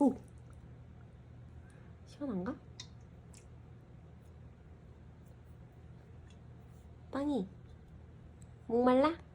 오! 시원한가? 빵이 목말라?